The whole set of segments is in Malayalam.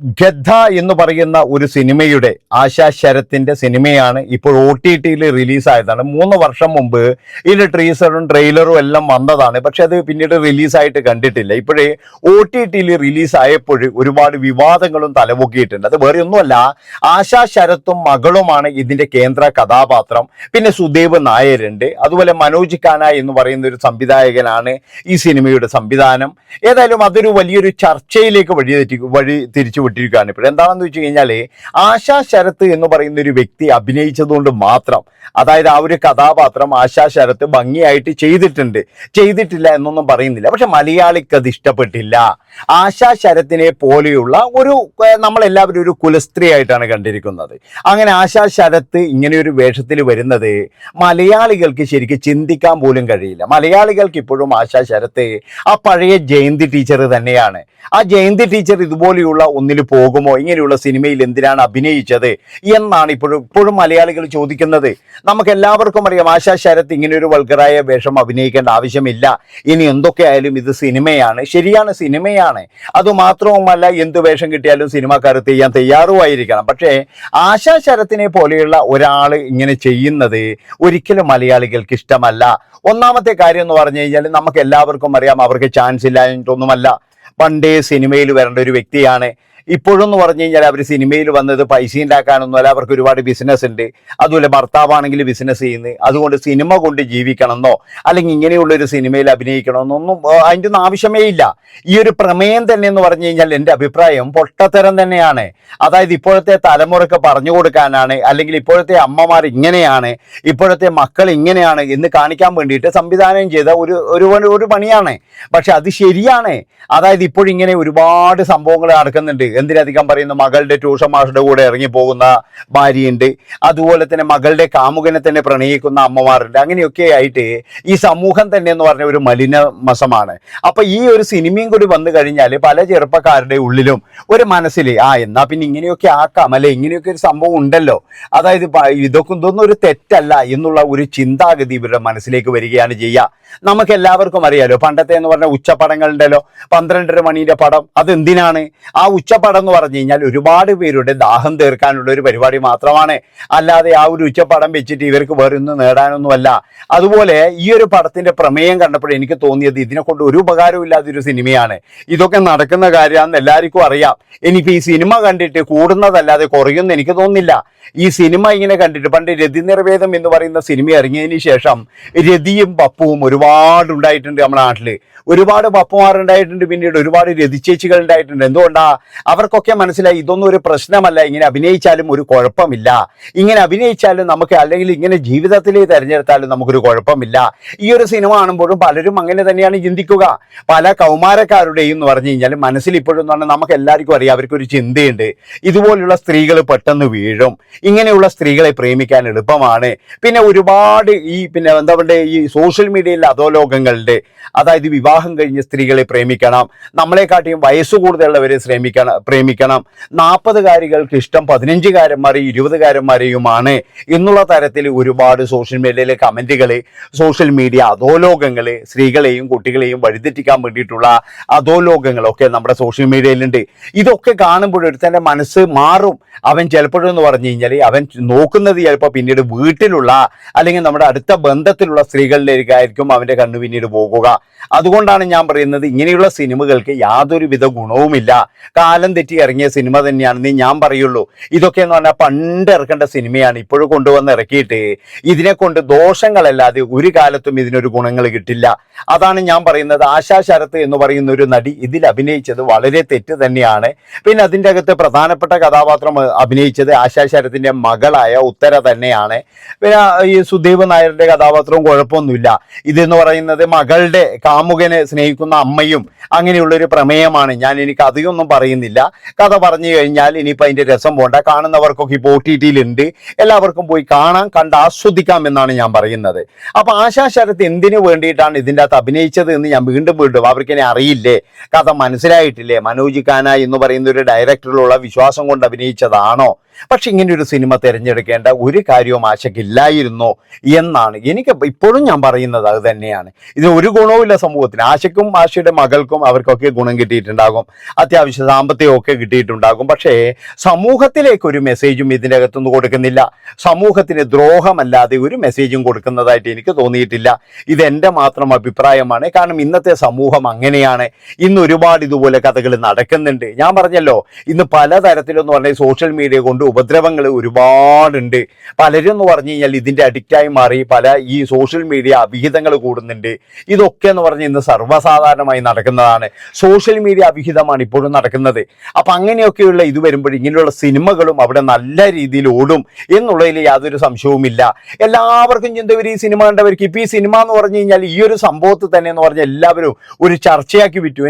ഗദ്ദ എന്ന് പറയുന്ന ഒരു സിനിമയുടെ ആശാ ശരത്തിന്റെ സിനിമയാണ് ഇപ്പോൾ ഒ ടി ടിയിൽ റിലീസായതാണ്. മൂന്ന് വർഷം മുമ്പ് ഇതിന്റെ ട്രീസറും ട്രെയിലറും എല്ലാം വന്നതാണ്. പക്ഷെ അത് പിന്നീട് റിലീസായിട്ട് കണ്ടിട്ടില്ല. ഇപ്പോഴേ ഒ ടി ടിയിൽ റിലീസായപ്പോൾ ഒരുപാട് വിവാദങ്ങളും തലപൊക്കിയിട്ടുണ്ട്. അത് വേറെ ഒന്നുമല്ല ആശാ ശരത്തും മകളുമാണ് ഇതിന്റെ കേന്ദ്ര കഥാപാത്രം. പിന്നെ സുദേവ് നായരുണ്ട്. അതുപോലെ മനോജ് ഖാന എന്ന് പറയുന്ന ഒരു സംവിധായകനാണ് ഈ സിനിമയുടെ സംവിധാനം. ഏതായാലും അതൊരു വലിയൊരു ചർച്ചയിലേക്ക് വഴി തെറ്റി വഴി തിരിച്ചു വിട്ടിരിക്കുകയാണ് ഇപ്പോൾ എന്താണെന്ന് വെച്ച് കഴിഞ്ഞാൽ ആശാ ശരത്ത് എന്ന് പറയുന്ന ഒരു വ്യക്തി അഭിനയിച്ചതുകൊണ്ട് മാത്രം അതായത് ആ ഒരു കഥാപാത്രം ആശാ ശരത്ത് ഭംഗിയായിട്ട് ചെയ്തിട്ടുണ്ട്. ചെയ്തിട്ടില്ല എന്നൊന്നും പറയുന്നില്ല. പക്ഷെ മലയാളിക്ക് അത് ഇഷ്ടപ്പെട്ടില്ല. ആശാ ശരത്തിനെ പോലെയുള്ള ഒരു നമ്മളെല്ലാവരും ഒരു കുലസ്ത്രീ ആയിട്ടാണ് കണ്ടിരിക്കുന്നത്. അങ്ങനെ ആശാ ശരത്ത് ഇങ്ങനെ ഒരു വേഷത്തിൽ വരുന്നത് മലയാളികൾക്ക് ശരിക്കും ചിന്തിക്കാൻ പോലും കഴിയില്ല. മലയാളികൾക്ക് ഇപ്പോഴും ആശാ ശരത്ത് ആ പഴയ ജയന്തി ടീച്ചർ തന്നെയാണ്. ആ ജയന്തി ടീച്ചർ ഇതുപോലെയുള്ള ഒന്നിൽ പോകുമോ? ഇങ്ങനെയുള്ള സിനിമയിൽ എന്തിനാണ് അഭിനയിച്ചത്? എന്നാണ് ഇപ്പോഴും ഇപ്പോഴും മലയാളികൾ ചോദിക്കുന്നത്. നമുക്ക് എല്ലാവർക്കും അറിയാം ആശാ ശരത്ത് ഇങ്ങനെ ഒരു വൾഗറായ വേഷം അഭിനയിക്കേണ്ട ആവശ്യമില്ല. ഇനി എന്തൊക്കെയായാലും ഇത് സിനിമയാണ്. ശരിയാണ് സിനിമയാണ്. അതുമാത്രവുമല്ല എന്ത് വേഷം കിട്ടിയാലും സിനിമാക്കാർ ചെയ്യാൻ തയ്യാറുമായിരിക്കണം. പക്ഷേ ആശാ ശരത്തിനെ പോലെയുള്ള ഒരാൾ ഇങ്ങനെ ചെയ്യുന്നത് ഒരിക്കലും മലയാളികൾക്ക് ഇഷ്ടമല്ല. ഒന്നാമത്തെ കാര്യം എന്ന് പറഞ്ഞു കഴിഞ്ഞാൽ നമുക്ക് എല്ലാവർക്കും അറിയാം അവർക്ക് ചാൻസ് ഇല്ല എന്നിട്ടൊന്നുമല്ല പണ്ടേ സിനിമയിൽ വരേണ്ട ഒരു വ്യക്തിയാണ്. ഇപ്പോഴെന്ന് പറഞ്ഞു കഴിഞ്ഞാൽ അവർ സിനിമയിൽ വന്നത് പൈസ ഉണ്ടാക്കാനൊന്നുമല്ല അവർക്ക് ഒരുപാട് ബിസിനസ് ഉണ്ട്. അതുപോലെ ഭർത്താവാണെങ്കിൽ ബിസിനസ് ചെയ്യുന്നത് അതുകൊണ്ട് സിനിമ കൊണ്ട് ജീവിക്കണമെന്നോ അല്ലെങ്കിൽ ഇങ്ങനെയുള്ള ഒരു സിനിമയിൽ അഭിനയിക്കണമെന്നൊന്നും അതിന്റെ ഒന്നും ആവശ്യമേ ഇല്ല. ഈ ഒരു പ്രമേയം തന്നെ എന്ന് പറഞ്ഞു കഴിഞ്ഞാൽ എന്റെ അഭിപ്രായം പൊട്ടത്തരം തന്നെയാണ്. അതായത് ഇപ്പോഴത്തെ തലമുറയ്ക്ക് പറഞ്ഞു കൊടുക്കാനാണ് അല്ലെങ്കിൽ ഇപ്പോഴത്തെ അമ്മമാർ ഇങ്ങനെയാണ് ഇപ്പോഴത്തെ മക്കൾ ഇങ്ങനെയാണ് എന്ന് കാണിക്കാൻ വേണ്ടിയിട്ട് സംവിധാനം ചെയ്ത ഒരു ഒരു ഒരു പണിയാണ്. പക്ഷെ അത് ശരിയാണ്. അതായത് ഇപ്പോഴിങ്ങനെ ഒരുപാട് സംഭവങ്ങൾ നടക്കുന്നുണ്ട്. എന്തിനധികം പറയുന്നു? മകളുടെ ട്യൂഷൻ മാഷുടെ കൂടെ ഇറങ്ങി പോകുന്ന ഭാര്യയുണ്ട്. അതുപോലെ തന്നെ മകളുടെ കാമുകനെ തന്നെ പ്രണയിക്കുന്ന അമ്മമാരുണ്ട്. അങ്ങനെയൊക്കെ ആയിട്ട് ഈ സമൂഹം തന്നെ എന്ന് പറഞ്ഞ ഒരു മലിനമസമാണ്. അപ്പൊ ഈ ഒരു സിനിമയും കൂടി വന്നു കഴിഞ്ഞാൽ പല ചെറുപ്പക്കാരുടെ ഉള്ളിലും ഒരു മനസ്സിൽ ആ എന്നാ പിന്നെ ഇങ്ങനെയൊക്കെ ആക്കാം. അല്ലെ ഇങ്ങനെയൊക്കെ ഒരു സംഭവം ഉണ്ടല്ലോ. അതായത് ഇതൊക്കെ ഇതൊന്നും ഒരു തെറ്റല്ല എന്നുള്ള ഒരു ചിന്താഗതി ഇവരുടെ മനസ്സിലേക്ക് വരികയാണ് ചെയ്യുക. നമുക്ക് എല്ലാവർക്കും അറിയാലോ പണ്ടത്തെ എന്ന് പറഞ്ഞ ഉച്ചപ്പടങ്ങളുണ്ടല്ലോ. പന്ത്രണ്ടര മണിയുടെ പടം അത് എന്തിനാണ് ആ ഉച്ചപ്പടം എന്ന് പറഞ്ഞു കഴിഞ്ഞാൽ ഒരുപാട് പേരുടെ ദാഹം തീർക്കാനുള്ള ഒരു പരിപാടി മാത്രമാണ്. അല്ലാതെ ആ ഒരു ഉച്ചപ്പാടം വെച്ചിട്ട് ഇവർക്ക് വേറെ ഒന്നും നേടാനൊന്നുമല്ല. അതുപോലെ ഈ ഒരു പടത്തിന്റെ പ്രമേയം കണ്ടപ്പോൾ എനിക്ക് തോന്നിയത് ഇതിനെ കൊണ്ട് ഒരു ഉപകാരവും ഇല്ലാത്തൊരു സിനിമയാണ്. ഇതൊക്കെ നടക്കുന്ന കാര്യമാണെന്ന് എല്ലാവർക്കും അറിയാം. എനിക്ക് ഈ സിനിമ കണ്ടിട്ട് കൂടുന്നതല്ലാതെ കുറയുമെന്ന് എനിക്ക് തോന്നുന്നില്ല. ഈ സിനിമ ഇങ്ങനെ കണ്ടിട്ട് പണ്ട് രതി നിർവേദം എന്ന് പറയുന്ന സിനിമ ഇറങ്ങിയതിന് ശേഷം രതിയും പപ്പുവും ഒരുപാട് ഉണ്ടായിട്ടുണ്ട് നമ്മുടെ നാട്ടിൽ ഒരുപാട് പപ്പുമാരുണ്ടായിട്ടുണ്ട് പിന്നീട് ഒരുപാട് രതിച്ചേച്ചികൾ ഉണ്ടായിട്ടുണ്ട്. എന്തുകൊണ്ടാ? അവർക്കൊക്കെ മനസ്സിലായി ഇതൊന്നും ഒരു പ്രശ്നമല്ല. ഇങ്ങനെ അഭിനയിച്ചാലും ഒരു കുഴപ്പമില്ല. ഇങ്ങനെ അഭിനയിച്ചാലും നമുക്ക് അല്ലെങ്കിൽ ഇങ്ങനെ ജീവിതത്തിൽ തിരഞ്ഞെടുത്താലും നമുക്കൊരു കുഴപ്പമില്ല. ഈ ഒരു സിനിമ കാണുമ്പോഴും പലരും അങ്ങനെ തന്നെയാണ് ചിന്തിക്കുക. പല കൗമാരക്കാരുടെയും എന്ന് പറഞ്ഞു കഴിഞ്ഞാൽ മനസ്സിൽ ഇപ്പോഴും എന്ന് പറഞ്ഞാൽ നമുക്ക് എല്ലാവർക്കും അറിയാം. അവർക്കൊരു ചിന്തയുണ്ട്. ഇതുപോലുള്ള സ്ത്രീകൾ പെട്ടെന്ന് വീഴും. ഇങ്ങനെയുള്ള സ്ത്രീകളെ പ്രേമിക്കാൻ എളുപ്പമാണ്. പിന്നെ ഒരുപാട് ഈ പിന്നെ എന്താ പറയുക ഈ സോഷ്യൽ മീഡിയയിൽ അധോലോകങ്ങളുടെ അതായത് വിവാഹം കഴിഞ്ഞ് സ്ത്രീകളെ പ്രേമിക്കണം. നമ്മളെക്കാട്ടിയും വയസ്സ് കൂടുതലുള്ളവരെ ശ്രമിക്കണം. പ്രേമിക്കണം. നാൽപ്പതുകാരികൾക്ക് ഇഷ്ടം പതിനഞ്ചുകാരന്മാരെയും ഇരുപതുകാരന്മാരെയുമാണ്. എന്നുള്ള തരത്തിൽ ഒരുപാട് സോഷ്യൽ മീഡിയയിലെ കമന്റുകൾ സോഷ്യൽ മീഡിയ അധോലോകങ്ങൾ സ്ത്രീകളെയും കുട്ടികളെയും വഴിതെറ്റിക്കാൻ വേണ്ടിയിട്ടുള്ള അധോലോകങ്ങളൊക്കെ നമ്മുടെ സോഷ്യൽ മീഡിയയിലുണ്ട് ഇതൊക്കെ കാണുമ്പോൾ ഒരുത്തന്റെ മനസ്സ് മാറും. അവൻ ചിലപ്പോഴെന്ന് പറഞ്ഞു കഴിഞ്ഞാൽ അവൻ നോക്കുന്നത് ചിലപ്പോൾ പിന്നീട് വീട്ടിലുള്ള അല്ലെങ്കിൽ നമ്മുടെ അടുത്ത ബന്ധത്തിലുള്ള സ്ത്രീകളിലേക്കായിരിക്കും അവന്റെ കണ്ണ് പിന്നീട് പോകുക. അതുകൊണ്ടാണ് ഞാൻ പറയുന്നത് ഇങ്ങനെയുള്ള സിനിമകൾക്ക് യാതൊരുവിധ ഗുണവുമില്ല. കാലം തെറ്റി ഇറങ്ങിയ സിനിമ തന്നെയാണെന്ന് ഞാൻ പറയുള്ളൂ. ഇതൊക്കെ എന്ന് പറഞ്ഞാൽ പണ്ട് ഇറക്കേണ്ട സിനിമയാണ്. ഇപ്പോഴും കൊണ്ടുവന്ന് ഇറക്കിയിട്ട് ഇതിനെ കൊണ്ട് ദോഷങ്ങളല്ലാതെ ഒരു കാലത്തും ഇതിനൊരു ഗുണങ്ങൾ കിട്ടില്ല. അതാണ് ഞാൻ പറയുന്നത്. ആശാ ശരത്ത് എന്ന് പറയുന്ന ഒരു നടി ഇതിൽ അഭിനയിച്ചത് വളരെ തെറ്റ് തന്നെയാണ്. പിന്നെ അതിന്റെ അകത്ത് പ്രധാനപ്പെട്ട കഥാപാത്രം അഭിനയിച്ചത് ആശാ ശരത്തിന്റെ മകളായ ഉത്തര തന്നെയാണ്. പിന്നെ ഈ സുദീപ് നായരുടെ കഥാപാത്രവും കുഴപ്പമൊന്നുമില്ല. ഇതെന്ന് പറയുന്നത് മകളുടെ കാമുകനെ സ്നേഹിക്കുന്ന അമ്മയും അങ്ങനെയുള്ളൊരു പ്രമേയമാണ്. ഞാൻ എനിക്ക് അധികമൊന്നും പറയുന്നില്ല. കഥ പറഞ്ഞു കഴിഞ്ഞാൽ ഇനിയിപ്പോൾ അതിന്റെ രസം പോണ്ട. കാണുന്നവർക്കൊക്കെ ഇപ്പോൾ ഒ ടി ടിയിലുണ്ട് എല്ലാവർക്കും പോയി കാണാം കണ്ട് ആസ്വദിക്കാം എന്നാണ് ഞാൻ പറയുന്നത്. അപ്പോൾ ആശാ ശരത്ത് എന്തിനു വേണ്ടിയിട്ടാണ് ഇതിന്റെ അകത്ത് അഭിനയിച്ചത് എന്ന് ഞാൻ വീണ്ടും വീണ്ടും അവർക്കിനെ അറിയില്ലേ? കഥ മനസ്സിലായിട്ടില്ലേ? മനോജ് ഖാന എന്ന് പറയുന്ന ഒരു ഡയറക്ടറിലുള്ള വിശ്വാസം കൊണ്ട് അഭിനയിച്ചതാണോ? പക്ഷെ ഇങ്ങനെ ഒരു സിനിമ തിരഞ്ഞെടുക്കേണ്ട ഒരു കാര്യവും ആശയ്ക്കില്ലായിരുന്നോ എന്നാണ്. എനിക്ക് ഇപ്പോഴും ഞാൻ പറയുന്നത് അത് തന്നെയാണ്. ഇതിന് ഒരു ഗുണവുമില്ല സമൂഹത്തിന്. ആശയ്ക്കും ആശയുടെ മകൾക്കും അവർക്കൊക്കെ ഗുണം കിട്ടിയിട്ടുണ്ടാകും. അത്യാവശ്യ സാമ്പത്തികമൊക്കെ കിട്ടിയിട്ടുണ്ടാകും. പക്ഷേ സമൂഹത്തിലേക്ക് ഒരു മെസ്സേജും ഇതിന്റെ അകത്തുനിന്ന് കൊടുക്കുന്നില്ല. സമൂഹത്തിന് ദ്രോഹമല്ലാതെ ഒരു മെസ്സേജും കൊടുക്കുന്നതായിട്ട് എനിക്ക് തോന്നിയിട്ടില്ല. ഇതെന്റെ മാത്രം അഭിപ്രായമാണ്. കാരണം ഇന്നത്തെ സമൂഹം അങ്ങനെയാണ്. ഇന്ന് ഒരുപാട് ഇതുപോലെ കഥകൾ നടക്കുന്നുണ്ട്. ഞാൻ പറഞ്ഞല്ലോ ഇന്ന് പലതരത്തിലെന്ന് പറഞ്ഞാൽ സോഷ്യൽ മീഡിയ കൊണ്ട് ഉപദ്രവങ്ങൾ ഒരുപാടുണ്ട്. പലരും എന്ന് പറഞ്ഞു കഴിഞ്ഞാൽ ഇതിന്റെ അഡിക്റ്റായി മാറി പല ഈ സോഷ്യൽ മീഡിയ അവിഹിതങ്ങൾ കൂടുന്നുണ്ട്. ഇതൊക്കെ എന്ന് പറഞ്ഞാൽ ഇന്ന് സർവസാധാരണമായി നടക്കുന്നതാണ്. സോഷ്യൽ മീഡിയ അവിഹിതമാണ് ഇപ്പോഴും നടക്കുന്നത്. അപ്പം അങ്ങനെയൊക്കെയുള്ള ഇത് വരുമ്പോൾ ഇങ്ങനെയുള്ള സിനിമകളും അവിടെ നല്ല രീതിയിൽ ഓടും എന്നുള്ളതിൽ യാതൊരു സംശയവുമില്ല. എല്ലാവർക്കും ചിന്തവർ ഈ സിനിമ കണ്ടവർക്ക് ഇപ്പം ഈ സിനിമ എന്ന് പറഞ്ഞു കഴിഞ്ഞാൽ ഈ ഒരു സംഭവത്തിൽ തന്നെ എന്ന് പറഞ്ഞാൽ എല്ലാവരും ഒരു ചർച്ചയാക്കി വിറ്റു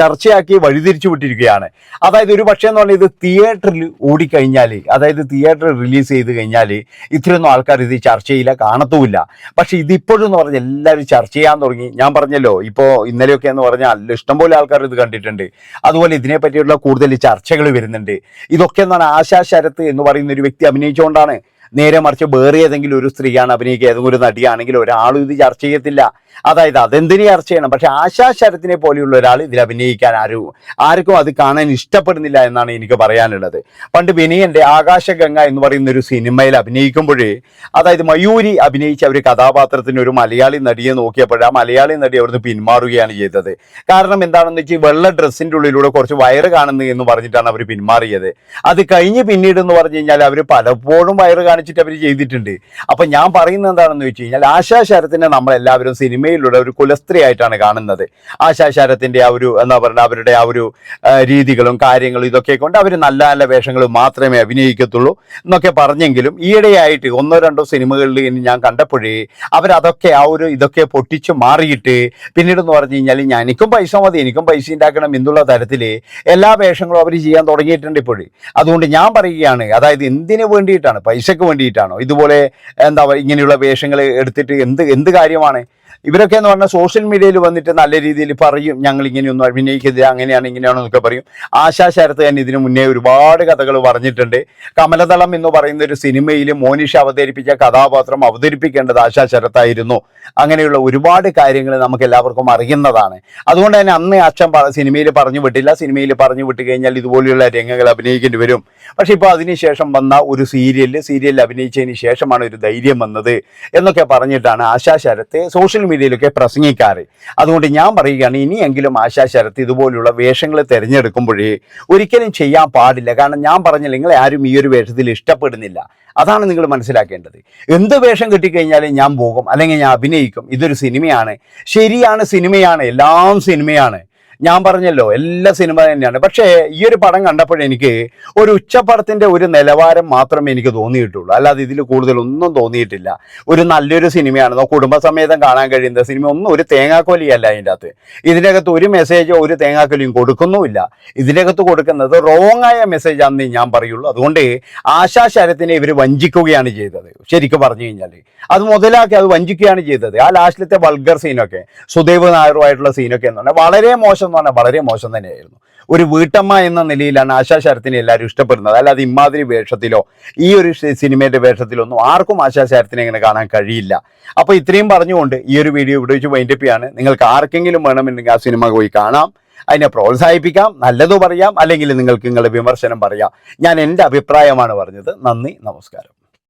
ചർച്ചയാക്കി വഴിതിരിച്ചു വിട്ടിരിക്കുകയാണ്. അതായത് ഒരു പക്ഷേ എന്ന് പറഞ്ഞാൽ ഇത് തിയേറ്ററിൽ ഓടിക്കഴിഞ്ഞാൽ അതായത് തിയേറ്റർ റിലീസ് ചെയ്ത് കഴിഞ്ഞാൽ ഇത്രയൊന്നും ആൾക്കാർ ഇത് ചർച്ച ചെയ്യില്ല കാണത്തുമില്ല. പക്ഷെ ഇതിപ്പോഴും എന്ന് പറഞ്ഞാൽ എല്ലാവരും ചർച്ച ചെയ്യാൻ തുടങ്ങി. ഞാൻ പറഞ്ഞല്ലോ ഇപ്പോൾ ഇന്നലെയൊക്കെ എന്ന് പറഞ്ഞാൽ ഇഷ്ടംപോലെ ആൾക്കാർ ഇത് കണ്ടിട്ടുണ്ട്. അതുപോലെ ഇതിനെപ്പറ്റിയുള്ള കൂടുതൽ ചർച്ചകൾ വരുന്നുണ്ട്. ഇതൊക്കെ എന്നാണ് ആശാ ശരത്ത് എന്ന് പറയുന്ന ഒരു വ്യക്തി അഭിനയിച്ചുകൊണ്ടാണ് നേരെ മറിച്ച് വേറെ ഏതെങ്കിലും ഒരു സ്ത്രീയാണ് അഭിനയിക്കുക ഏതെങ്കിലും ഒരു നടിയാണെങ്കിൽ ഒരാളും ഇത് ചർച്ച ചെയ്യത്തില്ല. അതായത് അതെന്തിനു ചർച്ച ചെയ്യണം? പക്ഷെ ആശാ ശരത്തിനെ പോലെയുള്ള ഒരാൾ ഇതിൽ അഭിനയിക്കാൻ ആരും ആർക്കും അത് കാണാൻ ഇഷ്ടപ്പെടുന്നില്ല എന്നാണ് എനിക്ക് പറയാനുള്ളത്. പണ്ട് വിനയന്റെ ആകാശഗംഗ എന്ന് പറയുന്ന ഒരു സിനിമയിൽ അഭിനയിക്കുമ്പോഴേ അതായത് മയൂരി അഭിനയിച്ച ഒരു കഥാപാത്രത്തിന് ഒരു മലയാളി നടിയെ നോക്കിയപ്പോൾ ആ മലയാളി നടി അവിടുന്ന് പിന്മാറുകയാണ് ചെയ്തത്. കാരണം എന്താണെന്ന് വെച്ചാൽ വെള്ള ഡ്രസ്സിന്റെ ഉള്ളിലൂടെ കുറച്ച് വയറ് കാണുന്നു എന്ന് പറഞ്ഞിട്ടാണ് അവർ പിന്മാറിയത്. അത് കഴിഞ്ഞ് പിന്നീട് എന്ന് പറഞ്ഞു കഴിഞ്ഞാൽ അവർ പലപ്പോഴും വയറ് കാണിച്ചിട്ട് അവർ ചെയ്തിട്ടുണ്ട്. അപ്പൊ ഞാൻ പറയുന്നത് എന്താണെന്ന് വെച്ച് കഴിഞ്ഞാൽ ആശാ ശരത്തിനെ നമ്മളെല്ലാവരും സിനിമയിലൂടെ ഒരു കുലസ്ത്രീ ആയിട്ടാണ് കാണുന്നത്. ആശാ ശരത്തിന്റെ ആ ഒരു എന്താ പറയുക അവരുടെ ആ ഒരു രീതികളും കാര്യങ്ങളും ഇതൊക്കെ കൊണ്ട് അവർ നല്ല നല്ല വേഷങ്ങൾ മാത്രമേ അഭിനയിക്കത്തുള്ളൂ എന്നൊക്കെ പറഞ്ഞെങ്കിലും ഈയിടെയായിട്ട് ഒന്നോ രണ്ടോ സിനിമകളിൽ ഇനി ഞാൻ കണ്ടപ്പോഴേ അവരതൊക്കെ ആ ഒരു ഇതൊക്കെ പൊട്ടിച്ച് മാറിയിട്ട് പിന്നീട് എന്ന് പറഞ്ഞു കഴിഞ്ഞാൽ ഞാൻ എനിക്കും പൈസ മതി എനിക്കും പൈസ ഉണ്ടാക്കണം എന്നുള്ള തരത്തിൽ എല്ലാ വേഷങ്ങളും അവർ ചെയ്യാൻ തുടങ്ങിയിട്ടുണ്ട് ഇപ്പോഴേ. അതുകൊണ്ട് ഞാൻ പറയുകയാണ് അതായത് എന്തിനു വേണ്ടിയിട്ടാണ്? പൈസക്ക് വേണ്ടിയിട്ടാണോ? ഇതുപോലെ എന്താ ഇങ്ങനെയുള്ള വേഷങ്ങൾ എടുത്തിട്ട് എന്ത് എന്ത് കാര്യമാണ് ഇവരൊക്കെ എന്ന് പറഞ്ഞാൽ സോഷ്യൽ മീഡിയയിൽ വന്നിട്ട് നല്ല രീതിയിൽ പറയും ഞങ്ങൾ ഇങ്ങനെയൊന്നും അഭിനയിക്കരുത് അങ്ങനെയാണ് ഇങ്ങനെയാണെന്നൊക്കെ പറയും. ആശാ ശരത്ത് തന്നെ ഇതിനു മുന്നേ ഒരുപാട് കഥകൾ പറഞ്ഞിട്ടുണ്ട്. കമലതളം എന്ന് പറയുന്ന ഒരു സിനിമയിൽ മോനിഷ അവതരിപ്പിച്ച കഥാപാത്രം അവതരിപ്പിക്കേണ്ടത് ആശാ ശരത്തായിരുന്നു അങ്ങനെയുള്ള ഒരുപാട് കാര്യങ്ങൾ നമുക്ക് എല്ലാവർക്കും അറിയുന്നതാണ്. അതുകൊണ്ട് തന്നെ അന്ന് അച്ഛൻ സിനിമയിൽ പറഞ്ഞു വിട്ടില്ല. സിനിമയിൽ പറഞ്ഞു വിട്ട് കഴിഞ്ഞാൽ ഇതുപോലെയുള്ള രംഗങ്ങൾ അഭിനയിക്കേണ്ടി വരും. പക്ഷെ ഇപ്പോൾ അതിനുശേഷം വന്ന ഒരു സീരിയലിൽ സീരിയലിൽ അഭിനയിച്ചതിന് ശേഷമാണ് ഒരു ധൈര്യം വന്നത് എന്നൊക്കെ പറഞ്ഞിട്ടാണ് ആശാ ശരത്ത് സോഷ്യൽ മീഡിയയിലൊക്കെ പ്രസംഗിക്കാറ്. അതുകൊണ്ട് ഞാൻ പറയുകയാണ് ഇനിയെങ്കിലും ആശാ ശരത്ത് ഇതുപോലുള്ള വേഷങ്ങൾ തിരഞ്ഞെടുക്കുമ്പോഴേ ഒരിക്കലും ചെയ്യാൻ പാടില്ല. കാരണം ഞാൻ പറഞ്ഞില്ല നിങ്ങളെ ആരും ഈ ഒരു വേഷത്തിൽ ഇഷ്ടപ്പെടുന്നില്ല. അതാണ് നിങ്ങൾ മനസ്സിലാക്കേണ്ടത്. എന്ത് വേഷം കിട്ടിക്കഴിഞ്ഞാലും ഞാൻ പോകും അല്ലെങ്കിൽ ഞാൻ അഭിനയിക്കും. ഇതൊരു സിനിമയാണ്. ശരിയാണ് സിനിമയാണ് എല്ലാം സിനിമയാണ്. ഞാൻ പറഞ്ഞല്ലോ എല്ലാ സിനിമ തന്നെയാണ്. പക്ഷേ ഈ ഒരു പടം കണ്ടപ്പോഴെനിക്ക് ഒരു ഉച്ചപ്പടത്തിന്റെ ഒരു നിലവാരം മാത്രമേ എനിക്ക് തോന്നിയിട്ടുള്ളൂ. അല്ലാതെ ഇതിൽ കൂടുതലൊന്നും തോന്നിയിട്ടില്ല. ഒരു നല്ലൊരു സിനിമയാണ് കുടുംബസമേതം കാണാൻ കഴിയുന്ന സിനിമ ഒന്നും ഒരു തേങ്ങാക്കൊലിയല്ല അതിന്റെ അകത്ത്. ഇതിനകത്ത് ഒരു മെസ്സേജോ ഒരു തേങ്ങാക്കൊലിയും കൊടുക്കുന്നുമില്ല. ഇതിനകത്ത് കൊടുക്കുന്നത് റോങ് ആയ മെസ്സേജ് ആണെന്ന് ഞാൻ പറയുള്ളൂ. അതുകൊണ്ട് ആശാശരത്തിനെ ഇവർ വഞ്ചിക്കുകയാണ് ചെയ്തത്. ശരിക്കും പറഞ്ഞു കഴിഞ്ഞാൽ അത് മുതലാക്കി അത് വഞ്ചിക്കുകയാണ് ചെയ്തത്. ആ ലാസ്റ്റിലത്തെ വൾഗർ സീനൊക്കെ സുദേവ് നായറുമായിട്ടുള്ള സീനൊക്കെ എന്ന് പറഞ്ഞാൽ വളരെ മോശം എന്ന് പറഞ്ഞാൽ വളരെ മോശം തന്നെയായിരുന്നു. ഒരു വീട്ടമ്മ എന്ന നിലയിലാണ് ആശാ ശരത്തിനെ എല്ലാവരും ഇഷ്ടപ്പെടുന്നത്. അല്ലാതെ ഇമാതിരി വേഷത്തിലോ ഈ ഒരു സിനിമയുടെ വേഷത്തിലോ ഒന്നും ആർക്കും ആശാ ശരത്തിനെ ഇങ്ങനെ കാണാൻ കഴിയില്ല. അപ്പോൾ ഇത്രയും പറഞ്ഞുകൊണ്ട് ഈ ഒരു വീഡിയോ ഇവിടെ വെച്ച് വൈൻഡപ്പ് ചെയ്യാണ്. നിങ്ങൾക്ക് ആർക്കെങ്കിലും വേണമെന്നുണ്ടെങ്കിൽ ആ സിനിമ പോയി കാണാം. അതിനെ പ്രോത്സാഹിപ്പിക്കാം. നല്ലത് പറയാം. അല്ലെങ്കിൽ നിങ്ങൾക്ക് നിങ്ങളുടെ വിമർശനം പറയാം. ഞാൻ എന്റെ അഭിപ്രായമാണ് പറഞ്ഞത്. നന്ദി. നമസ്കാരം.